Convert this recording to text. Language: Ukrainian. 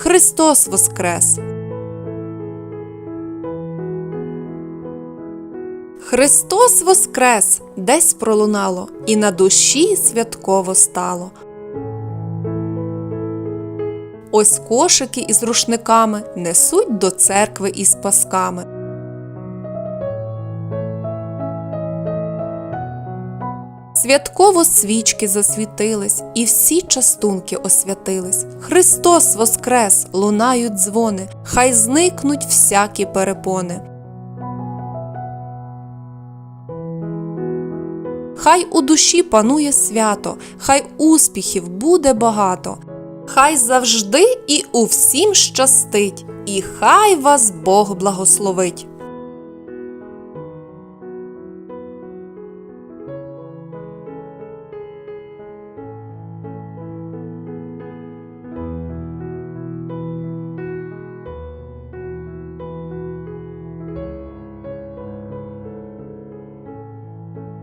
Христос Воскрес! Христос Воскрес! Десь пролунало, і на душі святково стало. Ось кошики із рушниками несуть до церкви із пасками. Святково свічки засвітились, і всі частунки освятились. Христос Воскрес! Лунають дзвони, хай зникнуть всякі перепони. Хай у душі панує свято, хай успіхів буде багато. Хай завжди і у всім щастить, і хай вас Бог благословить.